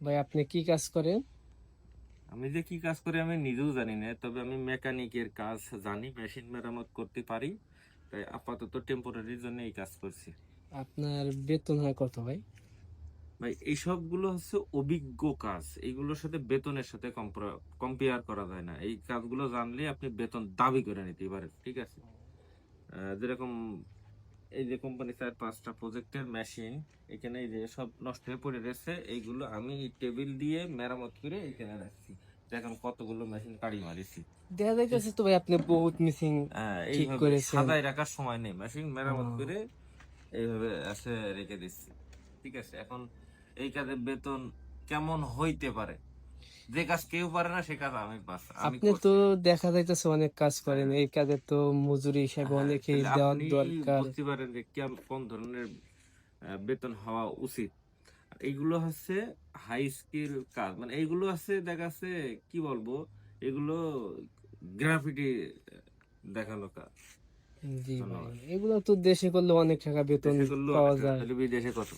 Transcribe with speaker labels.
Speaker 1: ভাই আপনি কি কাজ করেন?
Speaker 2: আমি যে কি কাজ করি আমি নিজেও জানি না তবে আমি মেকানিকের কাজ জানি মেশিন মেরামত করতে পারি। তাই আপাতত টেম্পোরারির জন্য এই কাজ করছি।
Speaker 1: আপনার বেতন হয় কত ভাই?
Speaker 2: ভাই এই সবগুলো হচ্ছে অভিজ্ঞ কাজ। এইগুলোর সাথে বেতনের সাথে কম্পেয়ার করা যায় না। এই কাজগুলো জানলে আপনি বেতন দাবি করে নিতে পারেন ঠিক আছে? যেরকম এই যে কোম্পানি চার পাঁচটা প্রজেক্টের মেশিন এখানে এই যে সব নষ্ট হয়ে পড়ে রয়েছে এইগুলো আমি টেবিল দিয়ে মেরামত করে এখানে রাখছি। দেখেন কতগুলো মেশিন কাড়ি মারিছি।
Speaker 1: দেখা যাইতেছে তো ভাই আপনি বহুত মিসিং
Speaker 2: হ্যাঁ,
Speaker 1: ঠিক করেছেন।
Speaker 2: সাদায় রাখার সময় নেই। মেশিন মেরামত করে এইভাবে আছে রেখে দিচ্ছি। ঠিক আছে এখন এই কাজের বেতন কেমন হইতে পারে? যে কাজ কেউ পারে না সে কাজ আমি
Speaker 1: আপনি তো দেখা যাইতেছে অনেক কাজ করেন এই কাজে তো মজুরি হিসাবে অনেকেই দেওয়ার দরকার।
Speaker 2: বুঝতে পারেন যে কেম- কোন ধরনের বেতন হওয়া উচিত। এইগুলো হচ্ছে হাই স্কিল কাজ। মানে এইগুলো আছে দেখা যাচ্ছে কি বলব এগুলো গ্রাফিটি দেখানো কাজ।
Speaker 1: জি এগুলো তো দেশে করলে অনেক টাকা বেতন
Speaker 2: দেশে
Speaker 1: পাওয়া যায়।
Speaker 2: বিদেশে কত?